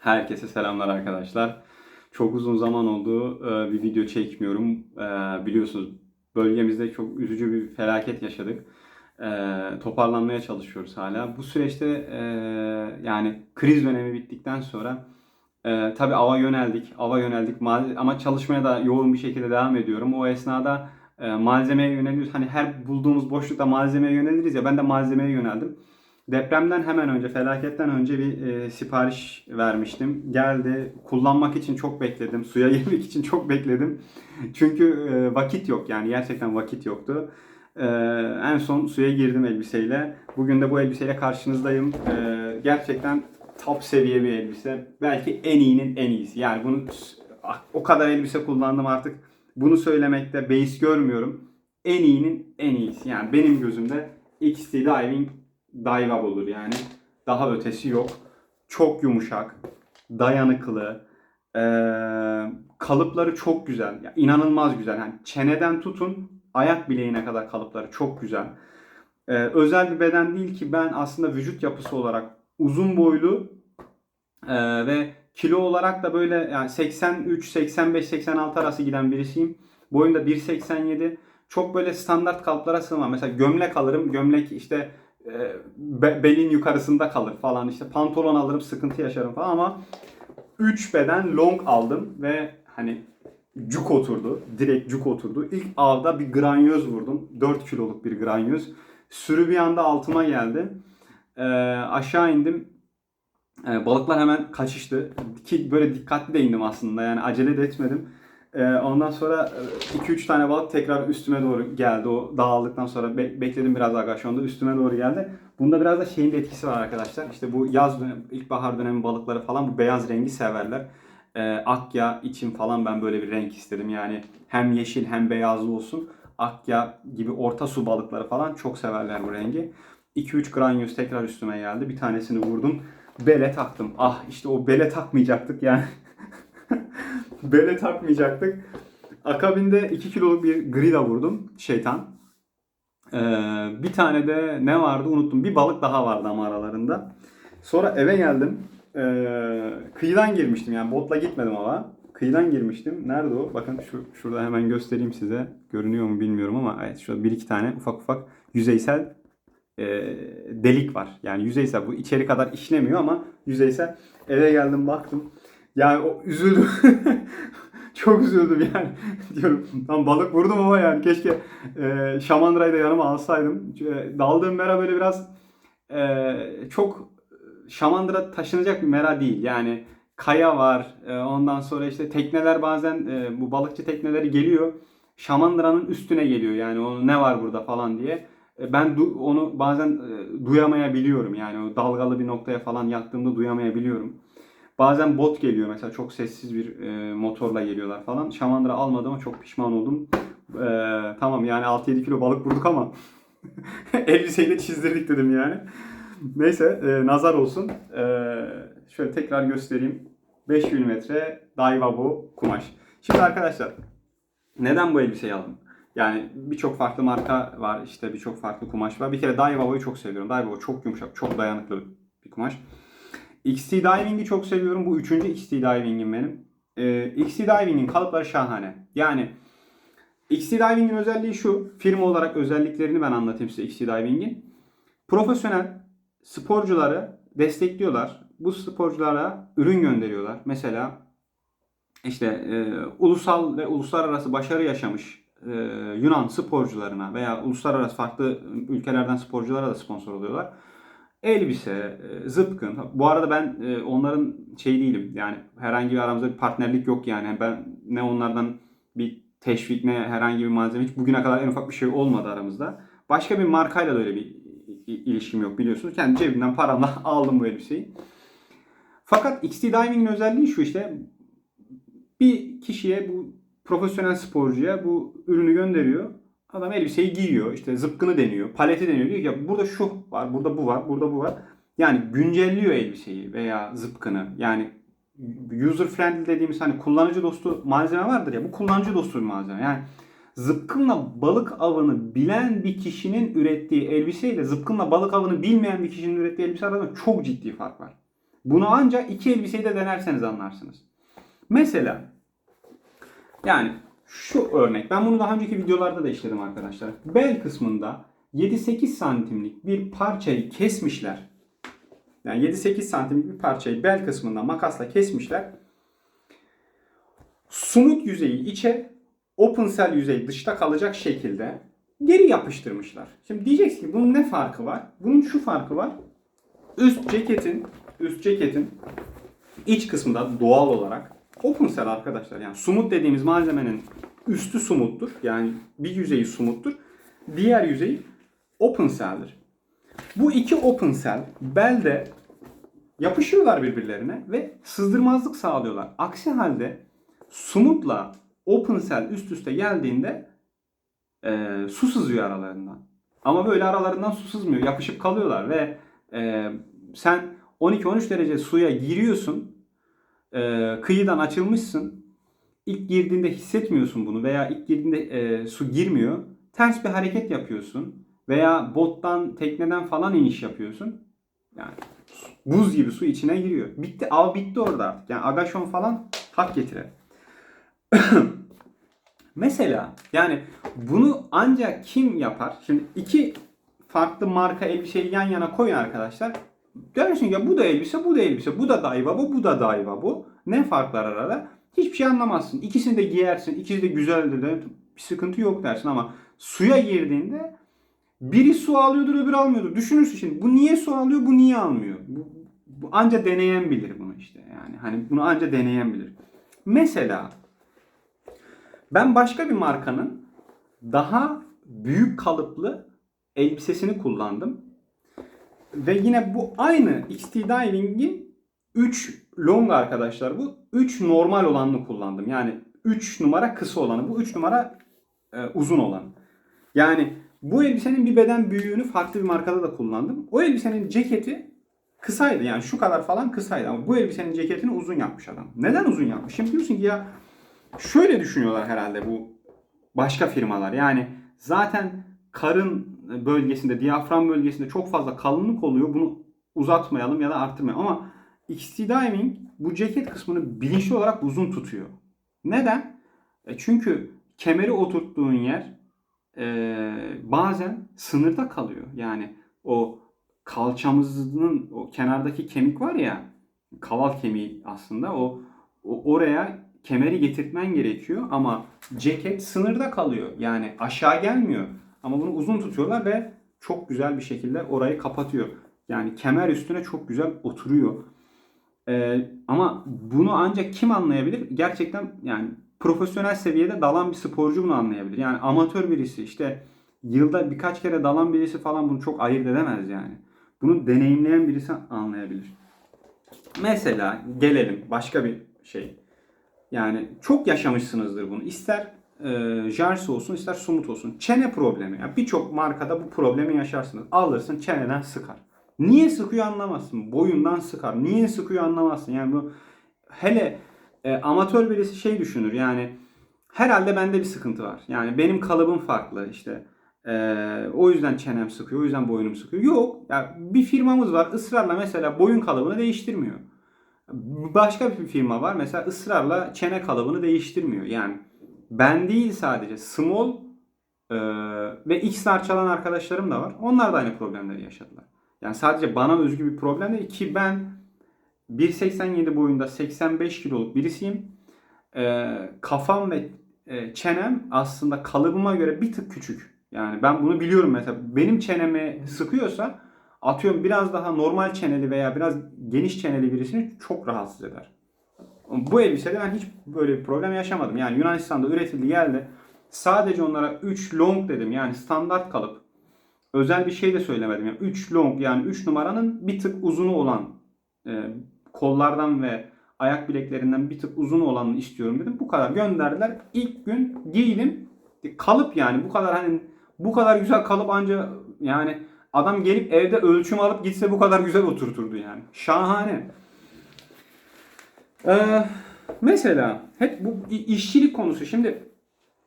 Herkese selamlar arkadaşlar. Çok uzun zaman oldu e, bir video çekmiyorum. E, Biliyorsunuz bölgemizde çok üzücü bir felaket yaşadık. E, Toparlanmaya çalışıyoruz hala. Bu süreçte e, yani kriz dönemi bittikten sonra e, tabii ava yöneldik. Ava yöneldik ama çalışmaya da yoğun bir şekilde devam ediyorum. O esnada e, malzemeye yöneliyoruz. Hani her bulduğumuz boşlukta malzemeye yöneliriz ya ben de malzemeye yöneldim. Depremden hemen önce, felaketten önce bir e, sipariş vermiştim. Geldi. Kullanmak için çok bekledim. Suya girmek için çok bekledim. Çünkü e, vakit yok yani gerçekten vakit yoktu. E, en son suya girdim elbiseyle. Bugün de bu elbiseyle karşınızdayım. E, gerçekten top seviye bir elbise. Belki en iyinin en iyisi. Yani bunu o kadar elbise kullandım artık. Bunu söylemekte beis görmüyorum. En iyinin en iyisi. Yani benim gözümde XT Diving dive olur yani. Daha ötesi yok. Çok yumuşak, dayanıklı, eee, kalıpları çok güzel. Ya inanılmaz güzel. Yani çeneden tutun ayak bileğine kadar kalıpları çok güzel. Eee, özel bir beden değil ki ben aslında vücut yapısı olarak uzun boylu eee, ve kilo olarak da böyle yani 83, 85, 86 arası giden birisiyim. Boyum da 1.87. Çok böyle standart kalıplara sığmam. Mesela gömlek alırım. Gömlek işte e, be- belin yukarısında kalır falan işte pantolon alırım sıkıntı yaşarım falan ama 3 beden long aldım ve hani cuk oturdu. Direkt cuk oturdu. İlk avda bir granyoz vurdum. 4 kiloluk bir granyoz. Sürü bir anda altıma geldi. Ee, aşağı indim. Ee, balıklar hemen kaçıştı. Ki böyle dikkatli de indim aslında. Yani acele de etmedim. Ee, ondan sonra 2-3 tane balık tekrar üstüme doğru geldi. O dağıldıktan sonra be- bekledim biraz agasyonda üstüme doğru geldi. Bunda biraz da şeyin de etkisi var arkadaşlar. İşte bu yaz dönemi, ilkbahar dönemi balıkları falan bu beyaz rengi severler. Ee, akya için falan ben böyle bir renk istedim. Yani hem yeşil hem beyazlı olsun. Akya gibi orta su balıkları falan çok severler bu rengi. 2-3 granyoz tekrar üstüme geldi. Bir tanesini vurdum. Bele taktım. Ah işte o bele takmayacaktık yani. bele takmayacaktık. Akabinde 2 kiloluk bir grida vurdum. Şeytan. Ee, bir tane de ne vardı unuttum. Bir balık daha vardı ama aralarında. Sonra eve geldim. Ee, kıyıdan girmiştim yani botla gitmedim ama. Kıyıdan girmiştim. Nerede o? Bakın şu şurada hemen göstereyim size. Görünüyor mu bilmiyorum ama evet şurada bir iki tane ufak ufak yüzeysel e, delik var. Yani yüzeysel bu içeri kadar işlemiyor ama yüzeysel. Eve geldim baktım. Yani o üzüldüm. Çok üzüldüm yani. Diyorum tam balık vurdum ama yani keşke e, şamandırayı da yanıma alsaydım. E, daldığım mera böyle biraz e, çok şamandıra taşınacak bir mera değil. Yani kaya var. E, ondan sonra işte tekneler bazen e, bu balıkçı tekneleri geliyor. Şamandıranın üstüne geliyor. Yani o ne var burada falan diye. E, ben du- onu bazen e, duyamayabiliyorum. Yani o dalgalı bir noktaya falan yattığımda duyamayabiliyorum. Bazen bot geliyor mesela çok sessiz bir e, motorla geliyorlar falan. Şamandıra almadığıma çok pişman oldum. E, tamam yani 6-7 kilo balık vurduk ama elbiseyle çizdirdik dedim yani. Neyse e, nazar olsun. E, şöyle tekrar göstereyim. 5 mm Daiwabo kumaş. Şimdi arkadaşlar neden bu elbiseyi aldım? Yani birçok farklı marka var işte birçok farklı kumaş var. Bir kere Daiwabo'yu çok seviyorum. Daiwabo çok yumuşak, çok dayanıklı bir kumaş. XT Diving'i çok seviyorum. Bu üçüncü XT Diving'im benim. Ee, XT Diving'in kalıpları şahane. Yani XT Diving'in özelliği şu. Firma olarak özelliklerini ben anlatayım size XT Diving'in. Profesyonel sporcuları destekliyorlar. Bu sporculara ürün gönderiyorlar. Mesela işte e, ulusal ve uluslararası başarı yaşamış e, Yunan sporcularına veya uluslararası farklı ülkelerden sporculara da sponsor oluyorlar. Elbise, e, zıpkın. Bu arada ben e, onların şey değilim. Yani herhangi bir aramızda bir partnerlik yok yani. Ben ne onlardan bir teşvik ne herhangi bir malzeme hiç bugüne kadar en ufak bir şey olmadı aramızda. Başka bir markayla da öyle bir ilişkim yok biliyorsunuz. Kendi cebimden paramla aldım bu elbiseyi. Fakat XT Diving'in özelliği şu işte bir kişiye bu profesyonel sporcuya bu ürünü gönderiyor. Adam elbiseyi giyiyor. işte zıpkını deniyor. Paleti deniyor. Diyor ki burada şu var, burada bu var, burada bu var. Yani güncelliyor elbiseyi veya zıpkını. Yani user friendly dediğimiz hani kullanıcı dostu malzeme vardır ya. Bu kullanıcı dostu bir malzeme. Yani zıpkınla balık avını bilen bir kişinin ürettiği elbiseyle zıpkınla balık avını bilmeyen bir kişinin ürettiği elbise arasında çok ciddi fark var. Bunu ancak iki elbiseyi de denerseniz anlarsınız. Mesela yani şu örnek. Ben bunu daha önceki videolarda da işledim arkadaşlar. Bel kısmında 7-8 santimlik bir parçayı kesmişler. Yani 7-8 santimlik bir parçayı bel kısmında makasla kesmişler. Sumut yüzeyi içe, open cell yüzeyi dışta kalacak şekilde geri yapıştırmışlar. Şimdi diyeceksin ki bunun ne farkı var? Bunun şu farkı var. Üst ceketin, üst ceketin iç kısmında doğal olarak cell arkadaşlar. Yani sumut dediğimiz malzemenin üstü sumuttur. Yani bir yüzeyi sumuttur. Diğer yüzeyi open cell'dir. Bu iki open belde yapışıyorlar birbirlerine ve sızdırmazlık sağlıyorlar. Aksi halde sumutla open üst üste geldiğinde e, su sızıyor aralarından. Ama böyle aralarından su sızmıyor. Yapışıp kalıyorlar ve e, sen 12-13 derece suya giriyorsun. E, kıyıdan açılmışsın. İlk girdiğinde hissetmiyorsun bunu veya ilk girdiğinde e, su girmiyor. Ters bir hareket yapıyorsun veya bottan, tekneden falan iniş yapıyorsun. Yani buz gibi su içine giriyor. Bitti, av bitti orada artık. Yani agaşon falan hak getire. Mesela yani bunu ancak kim yapar? Şimdi iki farklı marka elbiseyi yan yana koyun arkadaşlar. Dersin ya bu da elbise, bu da elbise, bu da dayva bu, bu da dayva bu. Ne farklar arada? Hiçbir şey anlamazsın. İkisini de giyersin, ikisi de güzeldir bir sıkıntı yok dersin ama suya girdiğinde biri su alıyordur öbürü almıyordur. Düşünürsün şimdi bu niye su alıyor bu niye almıyor? Bu, bu anca deneyen bilir bunu işte yani. Hani bunu anca deneyen bilir. Mesela ben başka bir markanın daha büyük kalıplı elbisesini kullandım. Ve yine bu aynı XT Diving'in 3 long arkadaşlar bu. 3 normal olanını kullandım. Yani 3 numara kısa olanı. Bu 3 numara e, uzun olan. Yani bu elbisenin bir beden büyüğünü farklı bir markada da kullandım. O elbisenin ceketi kısaydı. Yani şu kadar falan kısaydı. Ama bu elbisenin ceketini uzun yapmış adam. Neden uzun yapmış? Şimdi diyorsun ki ya şöyle düşünüyorlar herhalde bu başka firmalar. Yani zaten karın bölgesinde, diyafram bölgesinde çok fazla kalınlık oluyor. Bunu uzatmayalım ya da arttırmayalım. Ama XT Diving bu ceket kısmını bilinçli olarak uzun tutuyor. Neden? E çünkü kemeri oturttuğun yer e, bazen sınırda kalıyor. Yani o kalçamızın o kenardaki kemik var ya kaval kemiği aslında o, o oraya kemeri getirtmen gerekiyor ama ceket sınırda kalıyor. Yani aşağı gelmiyor. Ama bunu uzun tutuyorlar ve çok güzel bir şekilde orayı kapatıyor. Yani kemer üstüne çok güzel oturuyor. Ee, ama bunu ancak kim anlayabilir? Gerçekten yani profesyonel seviyede dalan bir sporcu bunu anlayabilir. Yani amatör birisi işte yılda birkaç kere dalan birisi falan bunu çok ayırt edemez yani. Bunu deneyimleyen birisi anlayabilir. Mesela gelelim başka bir şey. Yani çok yaşamışsınızdır bunu. İster e, Jarsi olsun ister Sumut olsun. Çene problemi. Yani Birçok markada bu problemi yaşarsınız. Alırsın çeneden sıkar. Niye sıkıyor anlamazsın. Boyundan sıkar. Niye sıkıyor anlamazsın. Yani bu hele e, amatör birisi şey düşünür. Yani herhalde bende bir sıkıntı var. Yani benim kalıbım farklı işte. E, o yüzden çenem sıkıyor. O yüzden boynum sıkıyor. Yok. Yani bir firmamız var ısrarla mesela boyun kalıbını değiştirmiyor. Başka bir firma var mesela ısrarla çene kalıbını değiştirmiyor. Yani ben değil sadece small e, ve X-lar çalan arkadaşlarım da var. Onlar da aynı problemleri yaşadılar. Yani sadece bana özgü bir problem değil ki ben 1.87 boyunda 85 kiloluk birisiyim. E, kafam ve e, çenem aslında kalıbıma göre bir tık küçük. Yani ben bunu biliyorum mesela. Benim çenemi sıkıyorsa atıyorum biraz daha normal çeneli veya biraz geniş çeneli birisini çok rahatsız eder. Bu elbisede ben hiç böyle bir problem yaşamadım. Yani Yunanistan'da üretildi geldi. Sadece onlara 3 long dedim. Yani standart kalıp. Özel bir şey de söylemedim. Yani 3 long yani 3 numaranın bir tık uzunu olan e, kollardan ve ayak bileklerinden bir tık uzun olanını istiyorum dedim. Bu kadar gönderdiler. İlk gün giydim. Kalıp yani bu kadar hani bu kadar güzel kalıp anca yani adam gelip evde ölçüm alıp gitse bu kadar güzel oturturdu yani. Şahane. Ee, mesela hep bu işçilik konusu. Şimdi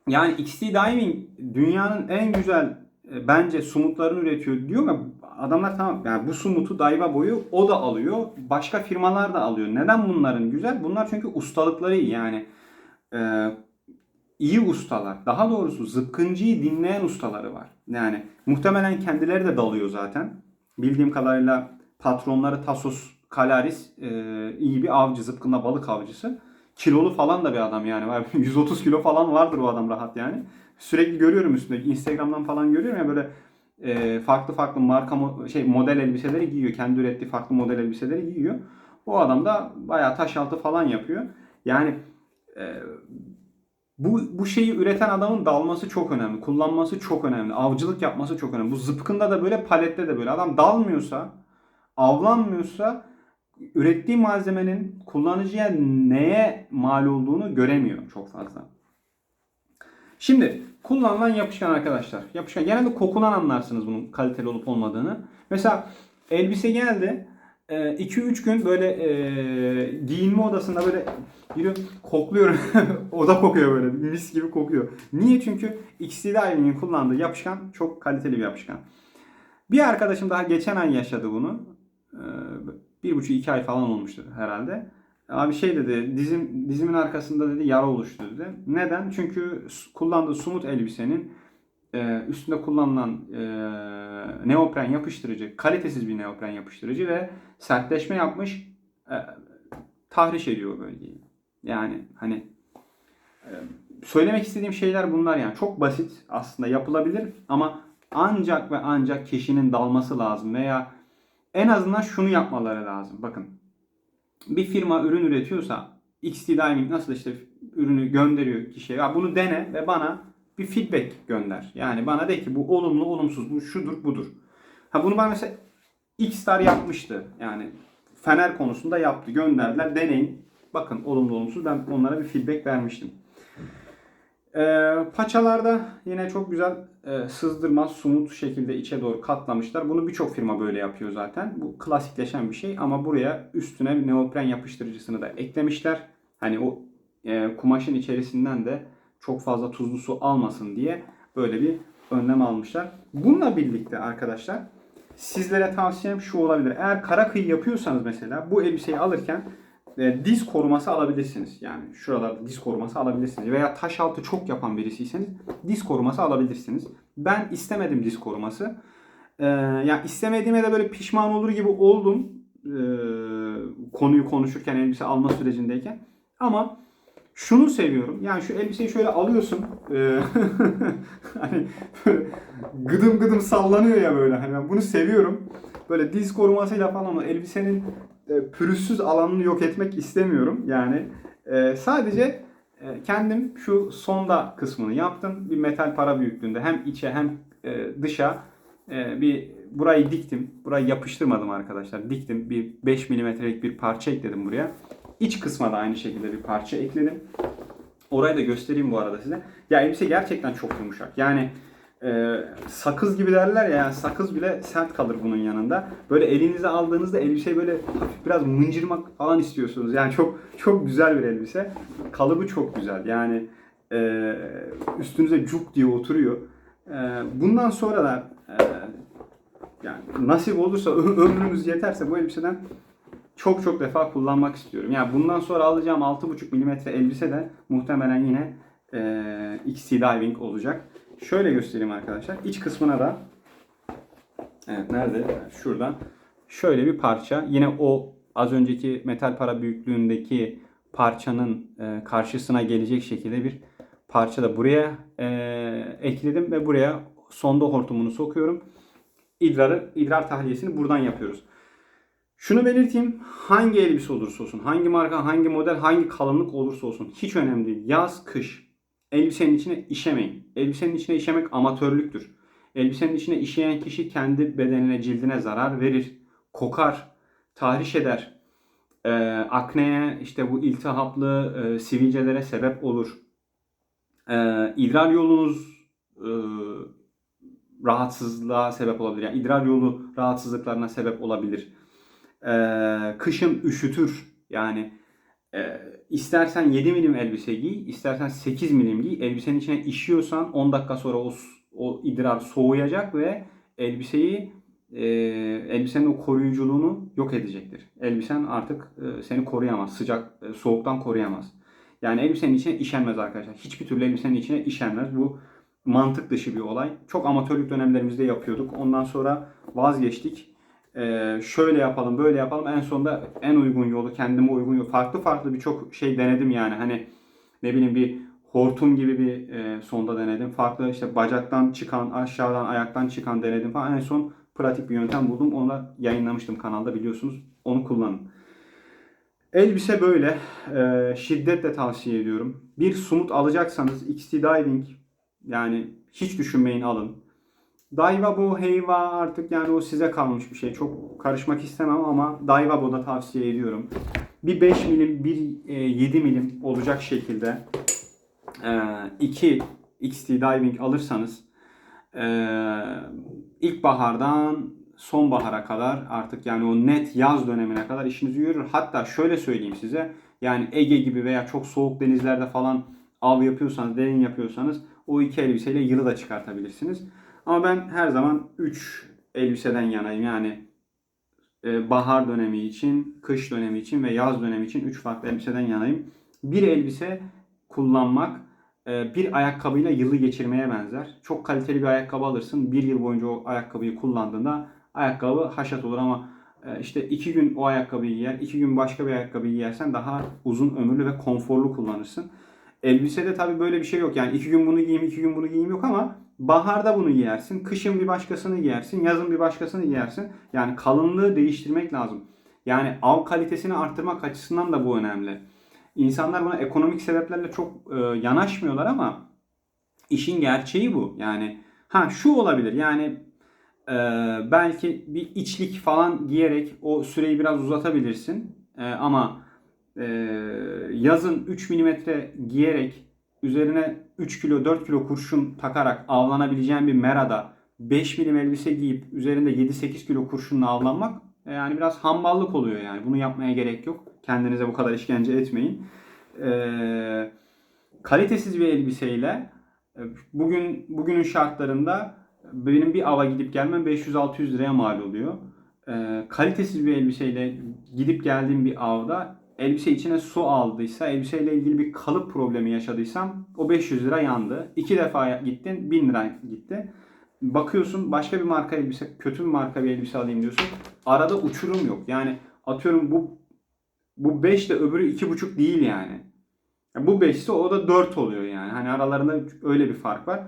yani XT Diving dünyanın en güzel e, bence sumutlarını üretiyor diyor ama adamlar tamam yani bu sumutu dayva boyu o da alıyor. Başka firmalar da alıyor. Neden bunların güzel? Bunlar çünkü ustalıkları iyi. yani e, iyi ustalar. Daha doğrusu zıpkıncıyı dinleyen ustaları var. Yani muhtemelen kendileri de dalıyor zaten. Bildiğim kadarıyla patronları Tasos Kalaris e, iyi bir avcı, zıpkınla balık avcısı. Kilolu falan da bir adam yani. Var 130 kilo falan vardır o adam rahat yani. Sürekli görüyorum üstünde. Instagram'dan falan görüyorum ya böyle e, farklı farklı marka mo- şey model elbiseleri giyiyor. Kendi ürettiği farklı model elbiseleri giyiyor. O adam da bayağı taş altı falan yapıyor. Yani e, bu, bu şeyi üreten adamın dalması çok önemli. Kullanması çok önemli. Avcılık yapması çok önemli. Bu zıpkında da böyle, palette de böyle. Adam dalmıyorsa, avlanmıyorsa ürettiği malzemenin kullanıcıya neye mal olduğunu göremiyor çok fazla. Şimdi kullanılan yapışkan arkadaşlar. Yapışkan genelde kokudan anlarsınız bunun kaliteli olup olmadığını. Mesela elbise geldi. E, 2-3 gün böyle e, giyinme odasında böyle yürü kokluyorum. Oda kokuyor böyle mis gibi kokuyor. Niye? Çünkü XTD Alüminyum kullandığı yapışkan çok kaliteli bir yapışkan. Bir arkadaşım daha geçen ay yaşadı bunu. E, 1,5-2 ay falan olmuştur herhalde. Abi şey dedi dizim dizimin arkasında dedi yara oluştu dedi. Neden? Çünkü kullandığı sumut elbisenin e, üstünde kullanılan e, neopren yapıştırıcı, kalitesiz bir neopren yapıştırıcı ve sertleşme yapmış e, tahriş ediyor bölgeyi. Yani hani e, söylemek istediğim şeyler bunlar yani. Çok basit aslında yapılabilir ama ancak ve ancak kişinin dalması lazım veya en azından şunu yapmaları lazım. Bakın bir firma ürün üretiyorsa XT Diving nasıl işte ürünü gönderiyor kişiye. Ya bunu dene ve bana bir feedback gönder. Yani bana de ki bu olumlu olumsuz bu şudur budur. Ha bunu ben mesela X-Star yapmıştı. Yani Fener konusunda yaptı. Gönderdiler. Deneyin. Bakın olumlu olumsuz ben onlara bir feedback vermiştim. Ee, paçalarda yine çok güzel e, sızdırmaz, sumut şekilde içe doğru katlamışlar. Bunu birçok firma böyle yapıyor zaten. Bu klasikleşen bir şey ama buraya üstüne neopren yapıştırıcısını da eklemişler. Hani o e, kumaşın içerisinden de çok fazla tuzlu su almasın diye böyle bir önlem almışlar. Bununla birlikte arkadaşlar sizlere tavsiyem şu olabilir. Eğer kara kıyı yapıyorsanız mesela bu elbiseyi alırken e, diz koruması alabilirsiniz. Yani şuralarda diz koruması alabilirsiniz. Veya taş altı çok yapan birisiyseniz diz koruması alabilirsiniz. Ben istemedim diz koruması. Ee, yani istemediğime de böyle pişman olur gibi oldum. Ee, konuyu konuşurken elbise alma sürecindeyken. Ama şunu seviyorum. Yani şu elbiseyi şöyle alıyorsun. Ee, hani gıdım gıdım sallanıyor ya böyle. Hani ben bunu seviyorum. Böyle diz korumasıyla falan elbisenin e, pürüzsüz alanını yok etmek istemiyorum. Yani e, sadece e, kendim şu sonda kısmını yaptım. Bir metal para büyüklüğünde hem içe hem e, dışa e, bir burayı diktim. Burayı yapıştırmadım arkadaşlar. Diktim. Bir 5 milimetrelik bir parça ekledim buraya. İç kısma da aynı şekilde bir parça ekledim. Orayı da göstereyim bu arada size. Ya elbise gerçekten çok yumuşak. Yani e, sakız gibi derler ya yani sakız bile sert kalır bunun yanında. Böyle elinize aldığınızda elbiseyi böyle hafif biraz mıncırmak falan istiyorsunuz. Yani çok çok güzel bir elbise. Kalıbı çok güzel. Yani e, üstünüze cuk diye oturuyor. E, bundan sonra da e, yani nasip olursa ömrümüz yeterse bu elbiseden çok çok defa kullanmak istiyorum. Yani bundan sonra alacağım 6,5 mm elbise de muhtemelen yine e, XT Diving olacak. Şöyle göstereyim arkadaşlar. İç kısmına da Evet nerede? Şurada. Şöyle bir parça. Yine o az önceki metal para büyüklüğündeki parçanın e, karşısına gelecek şekilde bir parça da buraya e, ekledim ve buraya sonda hortumunu sokuyorum. İdrarı, idrar tahliyesini buradan yapıyoruz. Şunu belirteyim. Hangi elbise olursa olsun, hangi marka, hangi model, hangi kalınlık olursa olsun hiç önemli değil. Yaz, kış. Elbisenin içine işemeyin. Elbisenin içine işemek amatörlüktür. Elbisenin içine işeyen kişi kendi bedenine, cildine zarar verir. Kokar, tahriş eder. Ee, akneye, işte bu iltihaplı e, sivilcelere sebep olur. Ee, idrar yolunuz e, rahatsızlığa sebep olabilir. Yani idrar yolu rahatsızlıklarına sebep olabilir. Ee, kışın üşütür. Yani e, istersen 7 milim elbise giy, istersen 8 milim giy. Elbisenin içine işiyorsan 10 dakika sonra o, o idrar soğuyacak ve elbiseyi e, elbisenin o koruyuculuğunu yok edecektir. Elbisen artık e, seni koruyamaz. Sıcak, e, soğuktan koruyamaz. Yani elbisenin içine işenmez arkadaşlar. Hiçbir türlü elbisenin içine işenmez. Bu mantık dışı bir olay. Çok amatörlük dönemlerimizde yapıyorduk. Ondan sonra vazgeçtik. Ee, şöyle yapalım, böyle yapalım. En sonunda en uygun yolu, kendime uygun yolu. Farklı farklı birçok şey denedim yani. Hani ne bileyim bir hortum gibi bir e, sonda denedim. Farklı işte bacaktan çıkan, aşağıdan, ayaktan çıkan denedim falan. En son pratik bir yöntem buldum. Onu da yayınlamıştım kanalda biliyorsunuz. Onu kullanın. Elbise böyle. Ee, şiddetle tavsiye ediyorum. Bir sumut alacaksanız XT Diving yani hiç düşünmeyin alın. Daiwa bu Heiwa artık yani o size kalmış bir şey. Çok karışmak istemem ama Daiwa bu da tavsiye ediyorum. Bir 5 milim, bir e, 7 milim olacak şekilde e, iki XT Diving alırsanız e, ilkbahardan sonbahara kadar artık yani o net yaz dönemine kadar işinizi görür. Hatta şöyle söyleyeyim size yani Ege gibi veya çok soğuk denizlerde falan av yapıyorsanız, derin yapıyorsanız o iki elbiseyle yılı da çıkartabilirsiniz. Ama ben her zaman 3 elbiseden yanayım. Yani e, bahar dönemi için, kış dönemi için ve yaz dönemi için 3 farklı elbiseden yanayım. Bir elbise kullanmak e, bir ayakkabıyla yılı geçirmeye benzer. Çok kaliteli bir ayakkabı alırsın. Bir yıl boyunca o ayakkabıyı kullandığında ayakkabı haşat olur ama e, işte iki gün o ayakkabıyı giyer, iki gün başka bir ayakkabıyı giyersen daha uzun ömürlü ve konforlu kullanırsın. Elbisede tabii böyle bir şey yok. Yani iki gün bunu giyeyim, iki gün bunu giyeyim yok ama baharda bunu giyersin. Kışın bir başkasını giyersin. Yazın bir başkasını giyersin. Yani kalınlığı değiştirmek lazım. Yani av kalitesini arttırmak açısından da bu önemli. İnsanlar buna ekonomik sebeplerle çok e, yanaşmıyorlar ama işin gerçeği bu. Yani ha şu olabilir. Yani e, belki bir içlik falan giyerek o süreyi biraz uzatabilirsin. E, ama e, yazın 3 milimetre giyerek üzerine 3 kilo 4 kilo kurşun takarak avlanabileceğin bir merada 5 milim elbise giyip üzerinde 7-8 kilo kurşunla avlanmak e, yani biraz hamballık oluyor yani. Bunu yapmaya gerek yok. Kendinize bu kadar işkence etmeyin. E, kalitesiz bir elbiseyle e, bugün bugünün şartlarında benim bir ava gidip gelmem 500-600 liraya mal oluyor. E, kalitesiz bir elbiseyle gidip geldiğim bir avda elbise içine su aldıysa, elbiseyle ilgili bir kalıp problemi yaşadıysam o 500 lira yandı. İki defa gittin 1000 lira gitti. Bakıyorsun başka bir marka elbise, kötü bir marka bir elbise alayım diyorsun. Arada uçurum yok. Yani atıyorum bu bu 5 de öbürü 2,5 değil yani. Ya bu 5 ise o da 4 oluyor yani. Hani aralarında öyle bir fark var.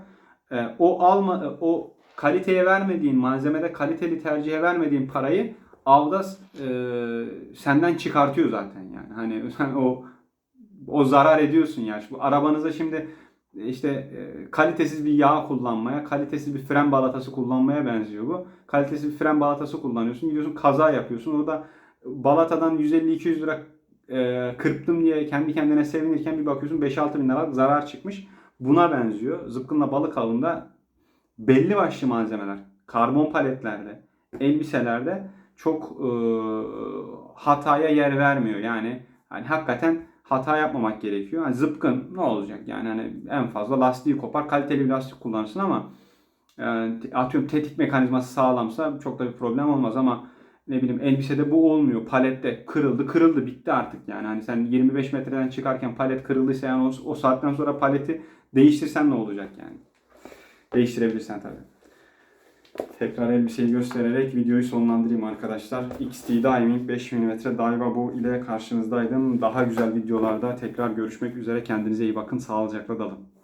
Ee, o alma o kaliteye vermediğin malzemede kaliteli tercihe vermediğin parayı avda e, senden çıkartıyor zaten yani. Hani sen o o zarar ediyorsun yani. Bu arabanıza şimdi işte e, kalitesiz bir yağ kullanmaya, kalitesiz bir fren balatası kullanmaya benziyor bu. Kalitesiz bir fren balatası kullanıyorsun, gidiyorsun kaza yapıyorsun. O da balatadan 150-200 lira e, kırptım diye kendi kendine sevinirken bir bakıyorsun 5-6 bin lira zarar çıkmış. Buna benziyor. Zıpkınla balık avında belli başlı malzemeler, karbon paletlerde, elbiselerde çok e, hataya yer vermiyor. Yani hani hakikaten hata yapmamak gerekiyor. Yani zıpkın ne olacak? Yani hani en fazla lastiği kopar, kaliteli bir lastik kullanırsın ama e, atıyorum tetik mekanizması sağlamsa çok da bir problem olmaz ama ne bileyim elbisede bu olmuyor. Palette kırıldı, kırıldı, bitti artık yani. Hani sen 25 metreden çıkarken palet kırıldıysa yani o, o saatten sonra paleti değiştirsen ne olacak yani? Değiştirebilirsen tabii. Tekrar elbiseyi göstererek videoyu sonlandırayım arkadaşlar. XT Diving 5 mm Daiwa ile karşınızdaydım. Daha güzel videolarda tekrar görüşmek üzere. Kendinize iyi bakın. Sağlıcakla dalın.